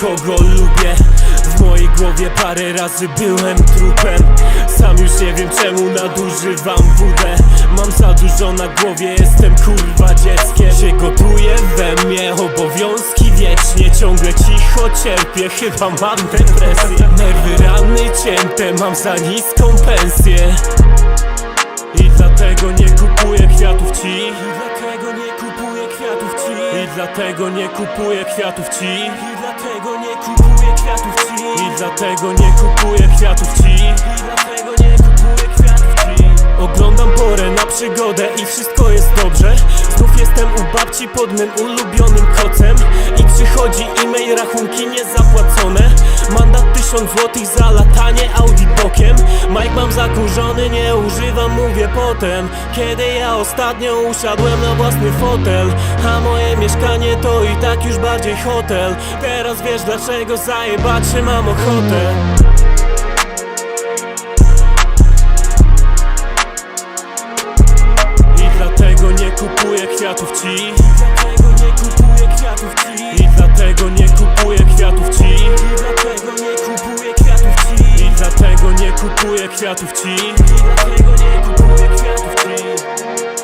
kogo lubię. W mojej głowie parę razy byłem trupem. Sam już nie wiem czemu nadużywam wódę. Mam za dużo na głowie, jestem kurwa dzieckiem. Się gotuje we mnie obowiązki wiecznie. Ciągle cicho cierpię, chyba mam depresję. Nerwy rany cięte, mam za niską pensję. I dlatego nie kupuję kwiatów ci dlatego nie kupuję kwiatów ci. I dlatego nie kupuję kwiatów ci. I dlatego nie kupuję kwiatów ci. I dlatego nie kupuję kwiatów ci. Oglądam porę na przygodę i wszystko jest dobrze. Znów jestem u babci pod mym ulubionym kocem. I przychodzi e-mail, rachunki niezapłacone. Mandat tysiąc złotych za latanie Audi bokiem Mike mam zakurzony, nie używam, mówię potem. Kiedy ja ostatnio usiadłem na własny fotel A moje mieszkanie to i tak już bardziej hotel. Teraz wiesz dlaczego zajebać się mam ochotę. I dlatego nie kupuję kwiatów ci. I dlatego nie kupuję kwiatów ci. I dlatego nie kupuję kwiatów kupuję kwiatów ci. I dlatego nie kupuję kwiatów ci